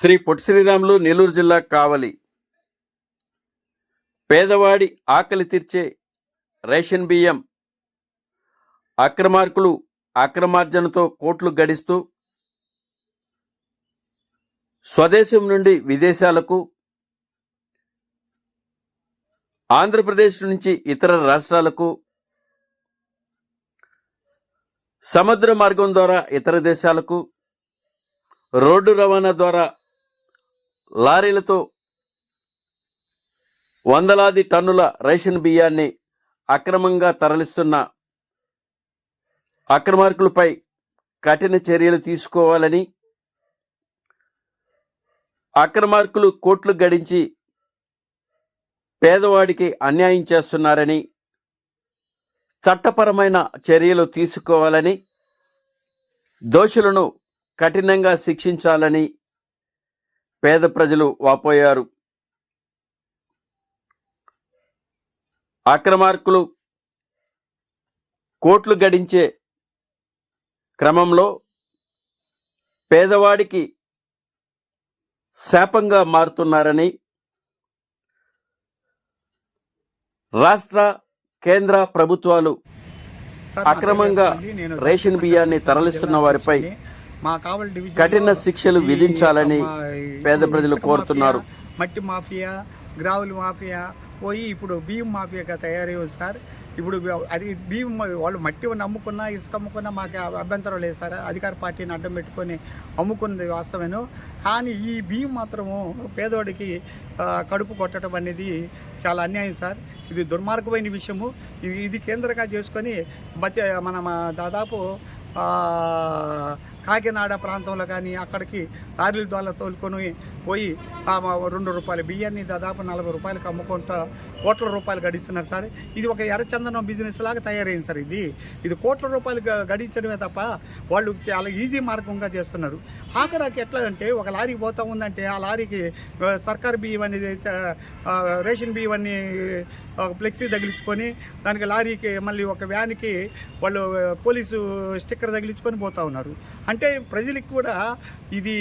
శ్రీ పొట్టి శ్రీరాములు నెల్లూరు జిల్లా కావలి. పేదవాడి ఆకలి తీర్చే రేషన్ బియ్యం అక్రమార్కులు అక్రమార్జనతో కోట్లు గడిస్తూ స్వదేశం నుండి విదేశాలకు ఆంధ్రప్రదేశ్ నుంచి ఇతర రాష్ట్రాలకు సముద్ర మార్గం ద్వారా ఇతర దేశాలకు రోడ్డు రవాణా ద్వారా లారీలతో వందలాది టన్నుల రేషన్ బియ్యాన్ని అక్రమంగా తరలిస్తున్న అక్రమార్కులపై కఠిన చర్యలు తీసుకోవాలని అక్రమార్కులు కోట్లు గడించి పేదవాడికి అన్యాయం చేస్తున్నారని చట్టపరమైన చర్యలు తీసుకోవాలని దోషులను కఠినంగా శిక్షించాలని పేద ప్రజలు వాపోయారు. అక్రమార్కులు కోట్లు గడించే క్రమంలో పేదవాడికి శాపంగా మారుతున్నారని రాష్ట్ర కేంద్ర ప్రభుత్వాలు అక్రమంగా రేషన్ బియ్యాన్ని తరలిస్తున్న వారిపై కఠిన శిక్షలు విధించాలని పేద ప్రజలు కోరుతున్నారు. మట్టి మాఫియా గ్రావుల మాఫియా పోయి ఇప్పుడు బియ్యం మాఫియాగా తయారయ్యింది సార్. ఇప్పుడు అది బియ్యం వాళ్ళు మట్టి అమ్ముకున్నా ఇసుక అమ్ముకున్నా మాకు అభ్యంతరం లేదు సార్. అధికార పార్టీని అడ్డం పెట్టుకొని అమ్ముకున్నది వాస్తవమేను. కానీ ఈ బియ్యం మాత్రము పేదోడికి కడుపు కొట్టడం అనేది చాలా అన్యాయం సార్. ఇది దుర్మార్గమైన విషయము. ఇది ఇది కేంద్రంగా చేసుకొని మధ్య మన దాదాపు కాకినాడ ప్రాంతంలో కానీ అక్కడికి లారీల ద్వారా తోలుకొని పోయి రెండు రూపాయల బియ్యాన్ని దాదాపు నలభై రూపాయలకు అమ్ముకుంటా కోట్ల రూపాయలు గడిస్తున్నారు సార్. ఇది ఒక ఎర్రచందనం బిజినెస్ లాగా తయారైంది సార్ ఇది. ఇది కోట్ల రూపాయలు గడించడమే తప్ప వాళ్ళు చాలా ఈజీ మార్గంగా చేస్తున్నారు. ఆఖరాకి ఎట్లా అంటే ఒక లారీ పోతా ఉందంటే ఆ లారీకి సర్కార్ బియ్యం అనేది రేషన్ బియ్యం అన్నీ ఒక ఫ్లెక్సీ తగిలించుకొని దానికి లారీకి మళ్ళీ ఒక వ్యాన్కి వాళ్ళు పోలీసు స్టిక్కర్ తగిలించుకొని పోతా ఉన్నారు. అంటే ప్రజలకు కూడా ఇది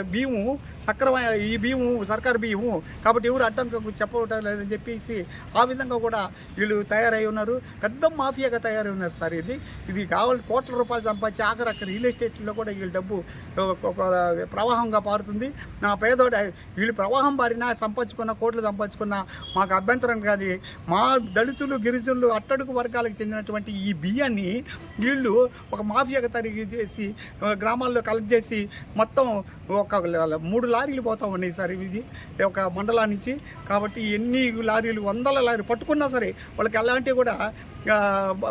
బియ్యము సక్రమైన ఈ బియ్యము సర్కారు బియ్యము. కాబట్టి ఎవరు అడ్డంకు చెప్పవటం లేదని చెప్పేసి ఆ విధంగా కూడా వీళ్ళు తయారై ఉన్నారు. పెద్ద మాఫియాగా తయారై ఉన్నారు సార్ ఇది. ఇది కావాలి కోట్ల రూపాయలు సంపాదించి ఆఖరి అక్కడ రియల్ ఎస్టేట్లో కూడా వీళ్ళ డబ్బు ఒక- ప్రవాహంగా పారుతుంది. నా పేదోడ వీళ్ళు ప్రవాహం పారినా సంపాదించుకున్న కోట్లు సంపాదించుకున్న మాకు అభ్యంతరం కాదు. మా దళితులు గిరిజనులు అట్టడుగు వర్గాలకు చెందినటువంటి ఈ బియ్యాన్ని వీళ్ళు ఒక మాఫియాగా తరిగి చేసి గ్రామాల్లో కలెక్ట్ చేసి మొత్తం ఒక మూడు లారీలు పోతా ఉన్నాయి సార్ ఇది ఒక మండలా నుంచి కాబట్టి ఎన్ని లారీలు వందల లారీలు పట్టుకున్నా సరే వాళ్ళకి ఎలాంటి కూడా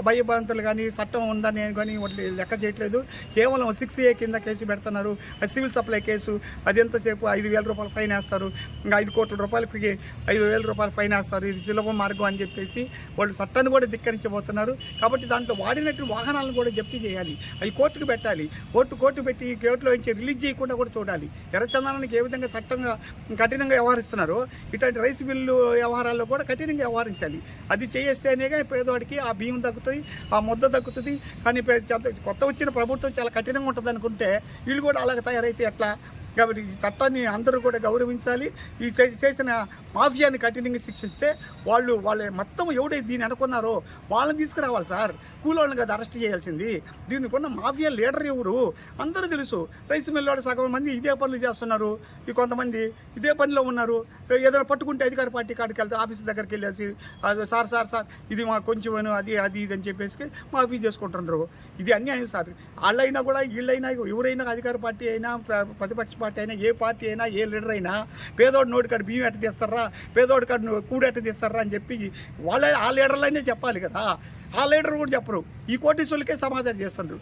భయభ్రాంతులు కానీ చట్టం ఉందని కానీ వాటి లెక్క చేయట్లేదు. కేవలం సిక్స్ ఏ కింద కేసు పెడుతున్నారు. సివిల్ సప్లై కేసు అది ఎంతసేపు ఐదు వేల రూపాయలు ఫైన్ వేస్తారు. ఇంకా ఐదు కోట్ల రూపాయలకి ఐదు వేల రూపాయలు ఫైన్ వేస్తారు. ఇది సులభ మార్గం అని చెప్పేసి వాళ్ళు చట్టాన్ని కూడా ధిక్కరించబోతున్నారు. కాబట్టి దాంట్లో వాడినట్టు వాహనాలను కూడా జప్తీ చేయాలి. అవి కోర్టుకు పెట్టాలి. కోర్టు కోర్టు పెట్టి కోర్టులో నుంచి రిలీజ్ చేయకుండా కూడా చూడాలి. ఎర్రచందనానికి ఏ విధంగా చట్టంగా కఠినంగా వ్యవహరిస్తున్నారో ఇట్లాంటి రైస్ బిల్లు వ్యవహారాల్లో కూడా కఠినంగా వ్యవహరించాలి. అది చేస్తేనే కానీ పేదవాడికి ఆ బియ్యం దక్కుతుంది ఆ ముద్ద తగ్గుతుంది. కానీ కొత్త వచ్చిన ప్రభుత్వం చాలా కఠినంగా ఉంటుంది అనుకుంటే వీళ్ళు కూడా అలాగ తయారైతే ఎట్లా? కాబట్టి ఈ చట్టాన్ని అందరూ కూడా గౌరవించాలి. ఈ చే- చేసిన మాఫియాని కఠినంగా శిక్షిస్తే వాళ్ళు వాళ్ళ మొత్తం ఎవడైతే దీన్ని అనుకున్నారో వాళ్ళని తీసుకురావాలి సార్. కూలోళ్ళని కదా అరెస్ట్ చేయాల్సింది. దీన్ని కొన్న మాఫియా లీడర్ ఎవరు? అందరూ తెలుసు. రైస్ మిల్ వాళ్ళు సగం మంది ఇదే పనులు చేస్తున్నారు. ఈ కొంతమంది ఇదే పనిలో ఉన్నారు. ఏదైనా పట్టుకుంటే అధికార పార్టీ కాడికి వెళ్తే ఆఫీస్ దగ్గరికి వెళ్ళేసి "అది సార్ సార్ సార్ ఇది మా కొంచెం అది అది ఇది అని చెప్పేసి మాఫీ చేసుకుంటున్నారు ఇది అన్యాయం సార్. వాళ్ళైనా కూడా వీళ్ళైనా ఎవరైనా అధికార పార్టీ అయినా ప్ర- ప్రతిపక్ష పార్టీ అయినా ఏ పార్టీ అయినా ఏ లీడర్ అయినా పేదోడు నోటి కాడ బియ్యం ఎట్ట తీస్తారా? పేదోడి కాడు నువ్వు తీస్తారా అని చెప్పి వాళ్ళ ఆ లీడర్లైనే చెప్పాలి కదా. ఆ లీడర్ కూడా చెప్పరు. ఈ కోటీశ్వరులకే సమాధానం చేస్తుండ్రు.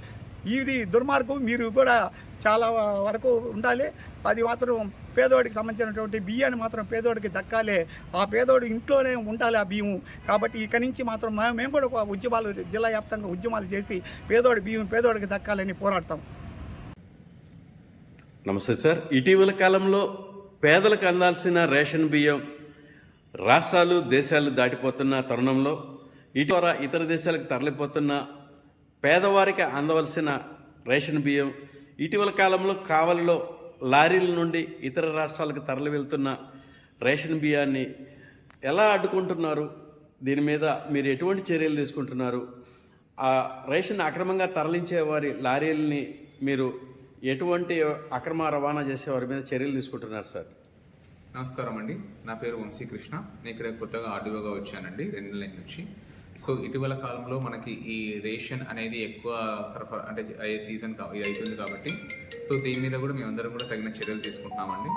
ఇది దుర్మార్గం. మీరు కూడా చాలా వరకు ఉండాలి. అది మాత్రం పేదోడికి సంబంధించినటువంటి బియ్యాన్ని మాత్రం పేదోడికి దక్కాలి. ఆ పేదోడు ఇంట్లోనే ఉండాలి ఆ బియ్యం. కాబట్టి ఇక నుంచి మాత్రం మేము కూడా ఉద్యమాలు జిల్లా వ్యాప్తంగా ఉద్యమాలు చేసి పేదోడి బియ్యం పేదోడికి దక్కాలని పోరాడతాం. నమస్తే సార్. ఇటీవల కాలంలో పేదలకు అందాల్సిన రేషన్ బియ్యం రాష్ట్రాలు దేశాలు దాటిపోతున్న తరుణంలో ఇటీవల ఇతర దేశాలకు తరలిపోతున్న పేదవారికి అందవలసిన రేషన్ బియ్యం ఇటీవల కాలంలో కావలిలో లారీల నుండి ఇతర రాష్ట్రాలకు తరలి వెళ్తున్న రేషన్ బియ్యాన్ని ఎలా అడ్డుకుంటున్నారు? దీని మీద మీరు ఎటువంటి చర్యలు తీసుకుంటున్నారు? ఆ రేషన్ అక్రమంగా తరలించే వారి లారీలని మీరు ఎటువంటి అక్రమ రవాణా చేసే వారి మీద చర్యలు తీసుకుంటున్నారు సార్? నమస్కారం అండి. నా పేరు వంశీకృష్ణ నేను ఇక్కడ కొత్తగా ఆర్డీఓగా వచ్చానండి రెండు లైన్ నుంచి. సో ఇటీవల కాలంలో మనకి ఈ రేషన్ అనేది ఎక్కువ సరఫరా అంటే అయ్యే సీజన్ ఇది అవుతుంది కాబట్టి సో దీని మీద కూడా మేమందరం కూడా తగిన చర్యలు తీసుకుంటున్నామండి.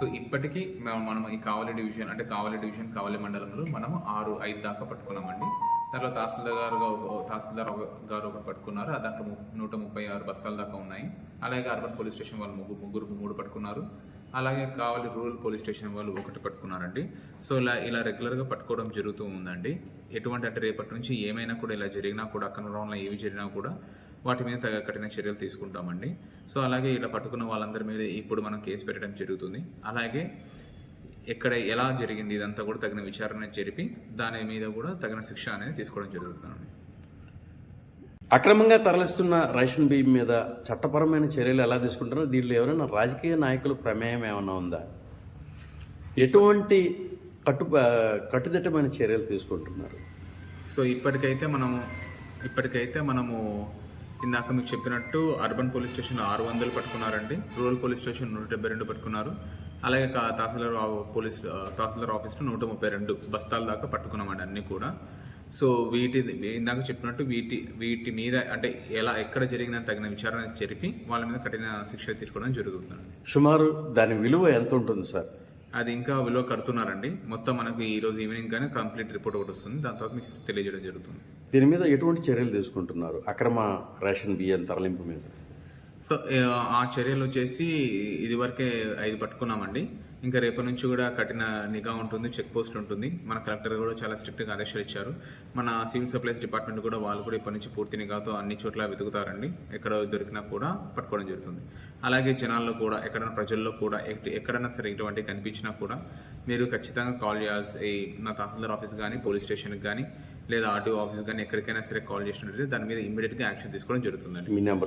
సో ఇప్పటికీ మేము- మనం ఈ కావలి డివిజన్ అంటే కావలి డివిజన్ కావలి మండలంలో మనము ఆరు ఐదు దాకా పట్టుకున్నామండి. దాంట్లో తహసీల్దార్ గారు తహసీల్దార్ గారు ఒకటి పట్టుకున్నారు. దాంట్లో ము- నూట ముప్పై ఆరు బస్తాల దాకా ఉన్నాయి. అలాగే అర్బన్ పోలీస్ స్టేషన్ వాళ్ళు ముగ్గురు ముగ్గురు మూడు పట్టుకున్నారు. అలాగే కావలి రూరల్ పోలీస్ స్టేషన్ వాళ్ళు ఒకటి పట్టుకున్నారండి. సో ఇలా ఇలా రెగ్యులర్గా పట్టుకోవడం జరుగుతూ ఉందండి. ఎటువంటి అంటే రేపటి నుంచి ఏమైనా కూడా ఇలా జరిగినా కూడా అక్కడ రౌండ్లో ఏవి జరిగినా కూడా వాటి మీద తగ కఠిన చర్యలు తీసుకుంటామండి. సో అలాగే ఇలా పట్టుకున్న వాళ్ళందరి మీద ఇప్పుడు మనం కేసు పెట్టడం జరుగుతుంది. అలాగే ఎక్కడ ఎలా జరిగింది ఇదంతా కూడా తగిన విచారణ జరిపి దాని మీద కూడా తగిన శిక్ష అనేది తీసుకోవడం జరుగుతుందండి. అక్రమంగా తరలిస్తున్న రేషన్ బియ్యం మీద చట్టపరమైన చర్యలు ఎలా తీసుకుంటారో దీంట్లో ఎవరైనా రాజకీయ నాయకుల ప్రమేయం ఏమైనా ఉందా? ఎటువంటి కట్టు కట్టుదిట్టమైన చర్యలు తీసుకుంటున్నారు? సో ఇప్పటికైతే మనము ఇప్పటికైతే మనము ఇందాక మీకు చెప్పినట్టు అర్బన్ పోలీస్ స్టేషన్ ఆరు వందలు పట్టుకున్నారండి. రూరల్ పోలీస్ స్టేషన్ నూట డెబ్బై రెండు పట్టుకున్నారు. అలాగే తహసీల్దార్ పోలీస్ తహసీల్దార్ ఆఫీస్లో నూట ముప్పై రెండు బస్తాల దాకా పట్టుకున్నామండి అన్నీ కూడా. సో వీటి ఇందాక చెప్పినట్టు వీటి వీటి మీద అంటే ఎలా ఎక్కడ జరిగిన తగిన విచారణ జరిపి వాళ్ళ మీద కఠిన శిక్ష తీసుకోవడం జరుగుతుంది సుమారు దాని విలువ ఎంత ఉంటుంది సార్? అది ఇంకా విలువ కడుతున్నారండి. మొత్తం మనకు ఈ రోజు ఈవినింగ్ కానీ కంప్లీట్ రిపోర్ట్ ఒకటి వస్తుంది. దాని తర్వాత మీకు తెలియజేయడం జరుగుతుంది. దీని మీద ఎటువంటి చర్యలు తీసుకుంటున్నారు? అక్రమ రేషన్ బియ్యం తరలింపు మీద. సో ఆ, చర్యలు వచ్చేసి ఇదివరకే ఐదు పట్టుకున్నామండి. ఇంకా రేపటి నుంచి కూడా కఠిన నిఘా ఉంటుంది చెక్ పోస్ట్ ఉంటుంది. మన కలెక్టర్ కూడా చాలా స్ట్రిక్ట్గా ఆదేశాలు ఇచ్చారు. మన సివిల్ సప్లైస్ డిపార్ట్మెంట్ కూడా వాళ్ళు కూడా ఇప్పటి నుంచి పూర్తి నిఘాతో అన్ని చోట్ల వెతుకుతారండి. ఎక్కడ దొరికినా కూడా పట్టుకోవడం జరుగుతుంది. అలాగే జనాల్లో కూడా ఎక్కడైనా ప్రజల్లో కూడా ఎక్కడైనా సరే ఇటువంటి కనిపించినా కూడా మీరు ఖచ్చితంగా కాల్ చేయాల్సి నా తహసీల్దార్ ఆఫీస్ కానీ పోలీస్ స్టేషన్కి కానీ లేదా ఆర్టీఓ ఆఫీస్ కానీ ఎక్కడికైనా సరే కాల్ చేసినట్లయితే దాని మీద ఇమీడియట్గా యాక్షన్ తీసుకోవడం జరుగుతుందండి. మీ నెంబర్